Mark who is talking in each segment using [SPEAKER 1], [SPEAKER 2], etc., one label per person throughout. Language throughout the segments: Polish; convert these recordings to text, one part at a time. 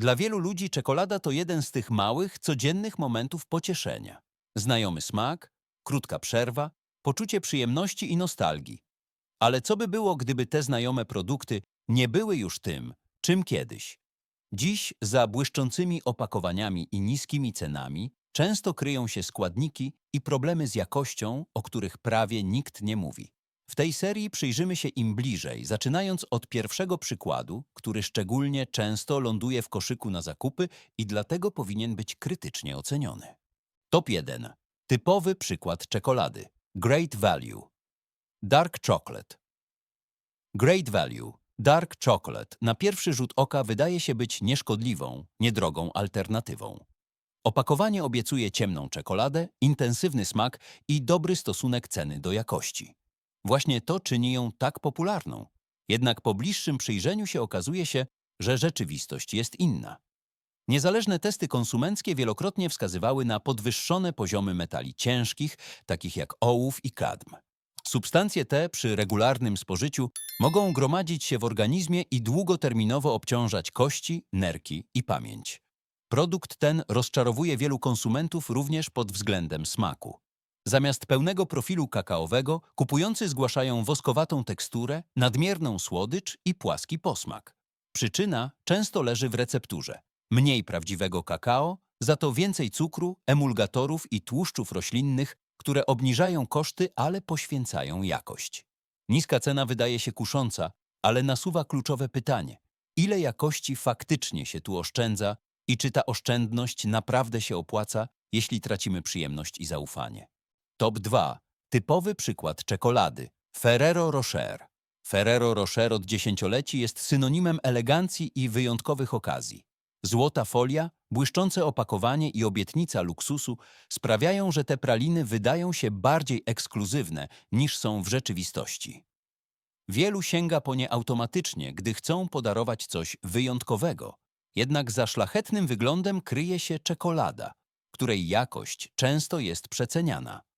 [SPEAKER 1] Dla wielu ludzi czekolada to jeden z tych małych, codziennych momentów pocieszenia. Znajomy smak, krótka przerwa, poczucie przyjemności i nostalgii. Ale co by było, gdyby te znajome produkty nie były już tym, czym kiedyś? Dziś za błyszczącymi opakowaniami i niskimi cenami często kryją się składniki i problemy z jakością, o których prawie nikt nie mówi. W tej serii przyjrzymy się im bliżej, zaczynając od pierwszego przykładu, który szczególnie często ląduje w koszyku na zakupy i dlatego powinien być krytycznie oceniony. Top 1. Typowy przykład czekolady. Great Value. Dark Chocolate. Great Value. Dark Chocolate na pierwszy rzut oka wydaje się być nieszkodliwą, niedrogą alternatywą. Opakowanie obiecuje ciemną czekoladę, intensywny smak i dobry stosunek ceny do jakości. Właśnie to czyni ją tak popularną. Jednak po bliższym przyjrzeniu się okazuje się, że rzeczywistość jest inna. Niezależne testy konsumenckie wielokrotnie wskazywały na podwyższone poziomy metali ciężkich, takich jak ołów i kadm. Substancje te przy regularnym spożyciu mogą gromadzić się w organizmie i długoterminowo obciążać kości, nerki i pamięć. Produkt ten rozczarowuje wielu konsumentów również pod względem smaku. Zamiast pełnego profilu kakaowego, kupujący zgłaszają woskowatą teksturę, nadmierną słodycz i płaski posmak. Przyczyna często leży w recepturze. Mniej prawdziwego kakao, za to więcej cukru, emulgatorów i tłuszczów roślinnych, które obniżają koszty, ale poświęcają jakość. Niska cena wydaje się kusząca, ale nasuwa kluczowe pytanie. Ile jakości faktycznie się tu oszczędza i czy ta oszczędność naprawdę się opłaca, jeśli tracimy przyjemność i zaufanie? Top 2. Typowy przykład czekolady. Ferrero Rocher. Ferrero Rocher od dziesięcioleci jest synonimem elegancji i wyjątkowych okazji. Złota folia, błyszczące opakowanie i obietnica luksusu sprawiają, że te praliny wydają się bardziej ekskluzywne niż są w rzeczywistości. Wielu sięga po nie automatycznie, gdy chcą podarować coś wyjątkowego. Jednak za szlachetnym wyglądem kryje się czekolada, której jakość często jest przeceniana.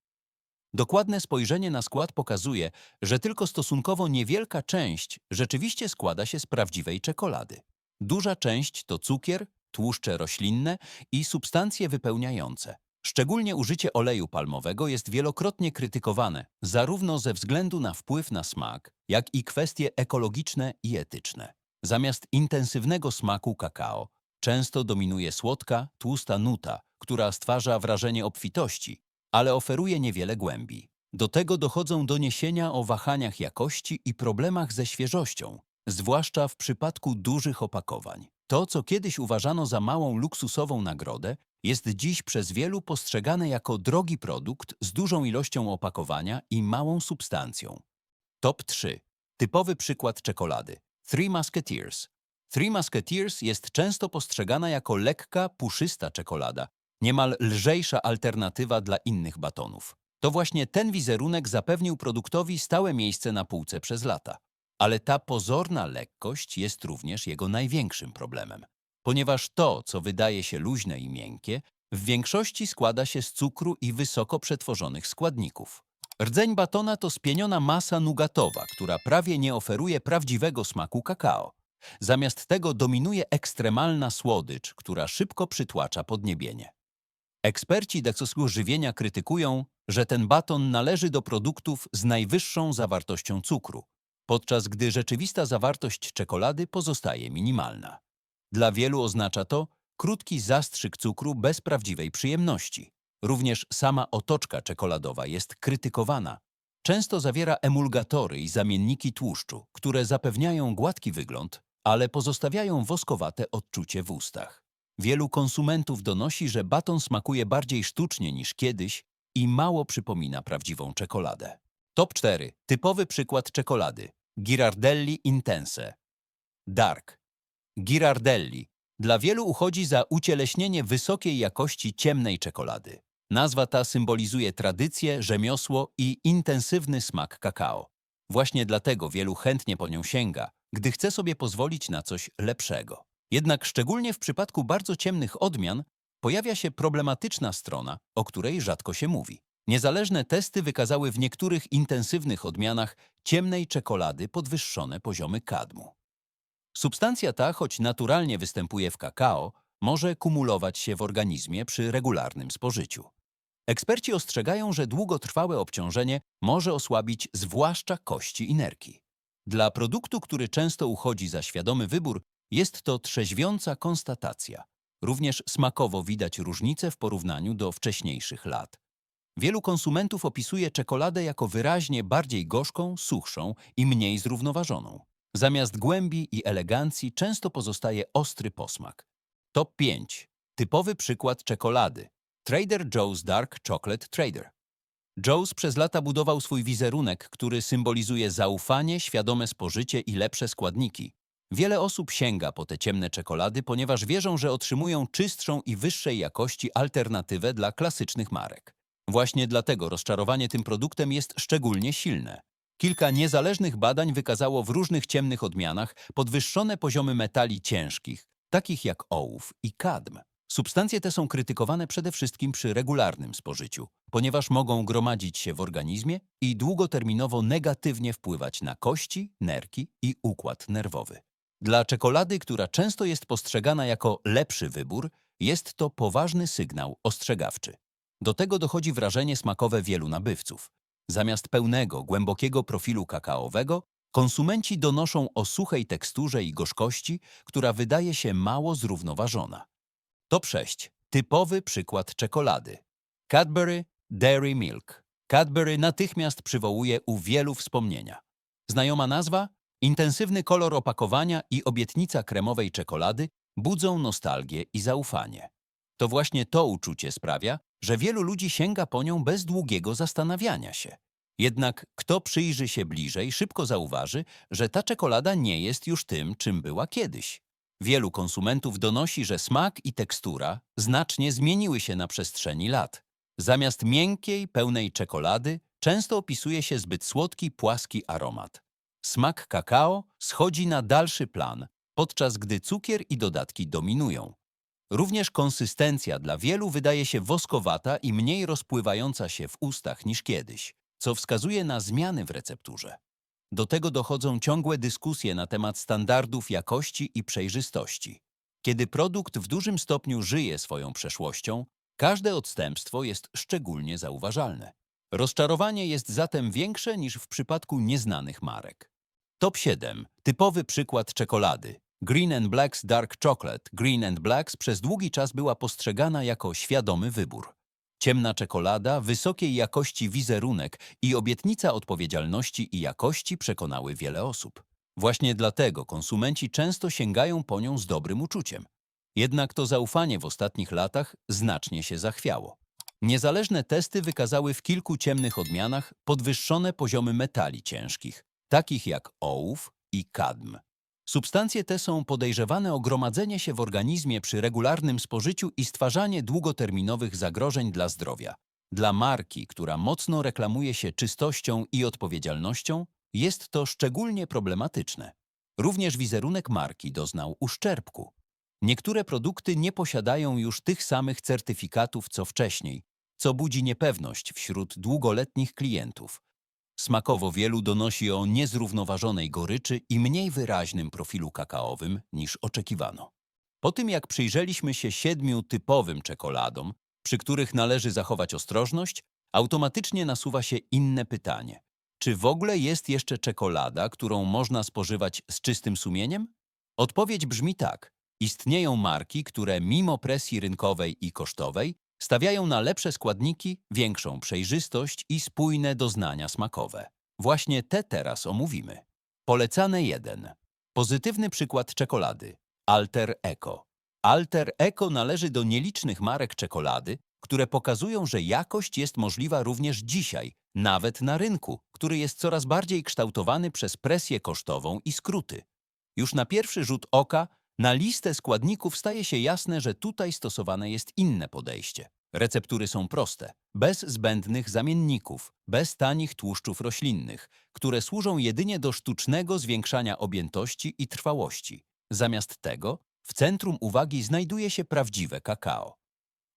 [SPEAKER 1] Dokładne spojrzenie na skład pokazuje, że tylko stosunkowo niewielka część rzeczywiście składa się z prawdziwej czekolady. Duża część to cukier, tłuszcze roślinne i substancje wypełniające. Szczególnie użycie oleju palmowego jest wielokrotnie krytykowane, zarówno ze względu na wpływ na smak, jak i kwestie ekologiczne i etyczne. Zamiast intensywnego smaku kakao, często dominuje słodka, tłusta nuta, która stwarza wrażenie obfitości, ale oferuje niewiele głębi. Do tego dochodzą doniesienia o wahaniach jakości i problemach ze świeżością, zwłaszcza w przypadku dużych opakowań. To, co kiedyś uważano za małą luksusową nagrodę, jest dziś przez wielu postrzegane jako drogi produkt z dużą ilością opakowania i małą substancją. Top 3. Typowy przykład czekolady. Three Musketeers. Three Musketeers jest często postrzegana jako lekka, puszysta czekolada, niemal lżejsza alternatywa dla innych batonów. To właśnie ten wizerunek zapewnił produktowi stałe miejsce na półce przez lata. Ale ta pozorna lekkość jest również jego największym problemem, ponieważ to, co wydaje się luźne i miękkie, w większości składa się z cukru i wysoko przetworzonych składników. Rdzeń batona to spieniona masa nugatowa, która prawie nie oferuje prawdziwego smaku kakao. Zamiast tego dominuje ekstremalna słodycz, która szybko przytłacza podniebienie. Eksperci deksosu żywienia krytykują, że ten baton należy do produktów z najwyższą zawartością cukru, podczas gdy rzeczywista zawartość czekolady pozostaje minimalna. Dla wielu oznacza to krótki zastrzyk cukru bez prawdziwej przyjemności. Również sama otoczka czekoladowa jest krytykowana. Często zawiera emulgatory i zamienniki tłuszczu, które zapewniają gładki wygląd, ale pozostawiają woskowate odczucie w ustach. Wielu konsumentów donosi, że baton smakuje bardziej sztucznie niż kiedyś i mało przypomina prawdziwą czekoladę. Top 4. Typowy przykład czekolady. Girardelli Intense. Dark. Girardelli. Dla wielu uchodzi za ucieleśnienie wysokiej jakości ciemnej czekolady. Nazwa ta symbolizuje tradycję, rzemiosło i intensywny smak kakao. Właśnie dlatego wielu chętnie po nią sięga, gdy chce sobie pozwolić na coś lepszego. Jednak szczególnie w przypadku bardzo ciemnych odmian pojawia się problematyczna strona, o której rzadko się mówi. Niezależne testy wykazały w niektórych intensywnych odmianach ciemnej czekolady podwyższone poziomy kadmu. Substancja ta, choć naturalnie występuje w kakao, może kumulować się w organizmie przy regularnym spożyciu. Eksperci ostrzegają, że długotrwałe obciążenie może osłabić zwłaszcza kości i nerki. Dla produktu, który często uchodzi za świadomy wybór, jest to trzeźwiąca konstatacja. Również smakowo widać różnice w porównaniu do wcześniejszych lat. Wielu konsumentów opisuje czekoladę jako wyraźnie bardziej gorzką, suchszą i mniej zrównoważoną. Zamiast głębi i elegancji często pozostaje ostry posmak. Top 5. Typowy przykład czekolady. Trader Joe's Dark Chocolate Trader. Joe's przez lata budował swój wizerunek, który symbolizuje zaufanie, świadome spożycie i lepsze składniki. Wiele osób sięga po te ciemne czekolady, ponieważ wierzą, że otrzymują czystszą i wyższej jakości alternatywę dla klasycznych marek. Właśnie dlatego rozczarowanie tym produktem jest szczególnie silne. Kilka niezależnych badań wykazało w różnych ciemnych odmianach podwyższone poziomy metali ciężkich, takich jak ołów i kadm. Substancje te są krytykowane przede wszystkim przy regularnym spożyciu, ponieważ mogą gromadzić się w organizmie i długoterminowo negatywnie wpływać na kości, nerki i układ nerwowy. Dla czekolady, która często jest postrzegana jako lepszy wybór, jest to poważny sygnał ostrzegawczy. Do tego dochodzi wrażenie smakowe wielu nabywców. Zamiast pełnego, głębokiego profilu kakaowego, konsumenci donoszą o suchej teksturze i gorzkości, która wydaje się mało zrównoważona. Top 6. Typowy przykład czekolady. Cadbury Dairy Milk. Cadbury natychmiast przywołuje u wielu wspomnienia. Znajoma nazwa? Intensywny kolor opakowania i obietnica kremowej czekolady budzą nostalgię i zaufanie. To właśnie to uczucie sprawia, że wielu ludzi sięga po nią bez długiego zastanawiania się. Jednak kto przyjrzy się bliżej, szybko zauważy, że ta czekolada nie jest już tym, czym była kiedyś. Wielu konsumentów donosi, że smak i tekstura znacznie zmieniły się na przestrzeni lat. Zamiast miękkiej, pełnej czekolady często opisuje się zbyt słodki, płaski aromat. Smak kakao schodzi na dalszy plan, podczas gdy cukier i dodatki dominują. Również konsystencja dla wielu wydaje się woskowata i mniej rozpływająca się w ustach niż kiedyś, co wskazuje na zmiany w recepturze. Do tego dochodzą ciągłe dyskusje na temat standardów jakości i przejrzystości. Kiedy produkt w dużym stopniu żyje swoją przeszłością, każde odstępstwo jest szczególnie zauważalne. Rozczarowanie jest zatem większe niż w przypadku nieznanych marek. Top 7. Typowy przykład czekolady. Green and Black's Dark Chocolate Green and Black's przez długi czas była postrzegana jako świadomy wybór. Ciemna czekolada, wysokiej jakości wizerunek i obietnica odpowiedzialności i jakości przekonały wiele osób. Właśnie dlatego konsumenci często sięgają po nią z dobrym uczuciem. Jednak to zaufanie w ostatnich latach znacznie się zachwiało. Niezależne testy wykazały w kilku ciemnych odmianach podwyższone poziomy metali ciężkich, takich jak ołów i kadm. Substancje te są podejrzewane o gromadzenie się w organizmie przy regularnym spożyciu i stwarzanie długoterminowych zagrożeń dla zdrowia. Dla marki, która mocno reklamuje się czystością i odpowiedzialnością, jest to szczególnie problematyczne. Również wizerunek marki doznał uszczerbku. Niektóre produkty nie posiadają już tych samych certyfikatów co wcześniej, co budzi niepewność wśród długoletnich klientów. Smakowo wielu donosi o niezrównoważonej goryczy i mniej wyraźnym profilu kakaowym niż oczekiwano. Po tym jak przyjrzeliśmy się siedmiu typowym czekoladom, przy których należy zachować ostrożność, automatycznie nasuwa się inne pytanie. Czy w ogóle jest jeszcze czekolada, którą można spożywać z czystym sumieniem? Odpowiedź brzmi tak. Istnieją marki, które mimo presji rynkowej i kosztowej stawiają na lepsze składniki, większą przejrzystość i spójne doznania smakowe. Właśnie te teraz omówimy. Polecane 1. Pozytywny przykład czekolady. Alter Eco. Alter Eco należy do nielicznych marek czekolady, które pokazują, że jakość jest możliwa również dzisiaj, nawet na rynku, który jest coraz bardziej kształtowany przez presję kosztową i skróty. Już na pierwszy rzut oka na listę składników staje się jasne, że tutaj stosowane jest inne podejście. Receptury są proste, bez zbędnych zamienników, bez tanich tłuszczów roślinnych, które służą jedynie do sztucznego zwiększania objętości i trwałości. Zamiast tego w centrum uwagi znajduje się prawdziwe kakao.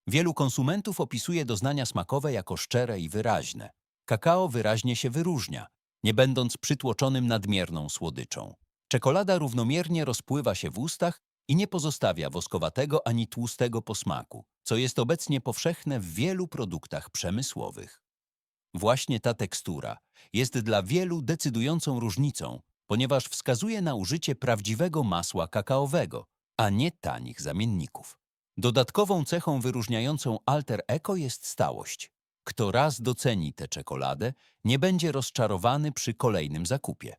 [SPEAKER 1] Wielu konsumentów opisuje doznania smakowe jako szczere i wyraźne. Kakao wyraźnie się wyróżnia, nie będąc przytłoczonym nadmierną słodyczą. Czekolada równomiernie rozpływa się w ustach i nie pozostawia woskowatego ani tłustego posmaku, co jest obecnie powszechne w wielu produktach przemysłowych. Właśnie ta tekstura jest dla wielu decydującą różnicą, ponieważ wskazuje na użycie prawdziwego masła kakaowego, a nie tanich zamienników. Dodatkową cechą wyróżniającą Alter Eco jest stałość. Kto raz doceni tę czekoladę, nie będzie rozczarowany przy kolejnym zakupie.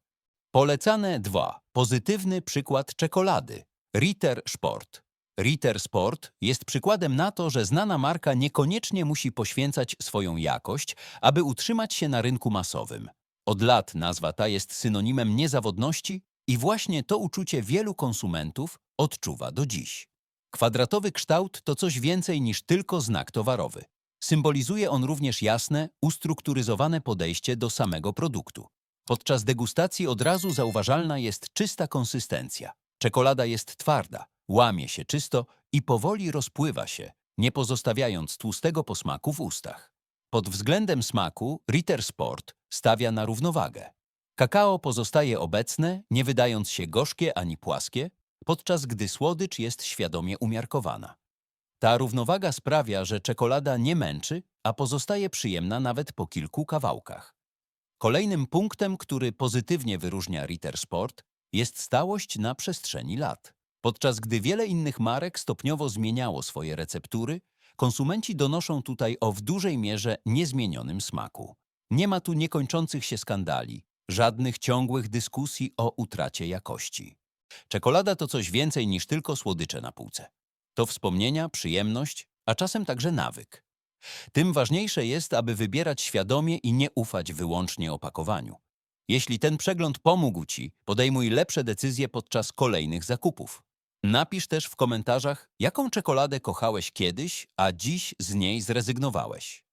[SPEAKER 1] Polecane 2. Pozytywny przykład czekolady. Ritter Sport. Ritter Sport jest przykładem na to, że znana marka niekoniecznie musi poświęcać swoją jakość, aby utrzymać się na rynku masowym. Od lat nazwa ta jest synonimem niezawodności i właśnie to uczucie wielu konsumentów odczuwa do dziś. Kwadratowy kształt to coś więcej niż tylko znak towarowy. Symbolizuje on również jasne, ustrukturyzowane podejście do samego produktu. Podczas degustacji od razu zauważalna jest czysta konsystencja. Czekolada jest twarda, łamie się czysto i powoli rozpływa się, nie pozostawiając tłustego posmaku w ustach. Pod względem smaku Ritter Sport stawia na równowagę. Kakao pozostaje obecne, nie wydając się gorzkie ani płaskie, podczas gdy słodycz jest świadomie umiarkowana. Ta równowaga sprawia, że czekolada nie męczy, a pozostaje przyjemna nawet po kilku kawałkach. Kolejnym punktem, który pozytywnie wyróżnia Ritter Sport, jest stałość na przestrzeni lat. Podczas gdy wiele innych marek stopniowo zmieniało swoje receptury, konsumenci donoszą tutaj o w dużej mierze niezmienionym smaku. Nie ma tu niekończących się skandali, żadnych ciągłych dyskusji o utracie jakości. Czekolada to coś więcej niż tylko słodycze na półce. To wspomnienia, przyjemność, a czasem także nawyk. Tym ważniejsze jest, aby wybierać świadomie i nie ufać wyłącznie opakowaniu. Jeśli ten przegląd pomógł Ci, podejmuj lepsze decyzje podczas kolejnych zakupów. Napisz też w komentarzach, jaką czekoladę kochałeś kiedyś, a dziś z niej zrezygnowałeś.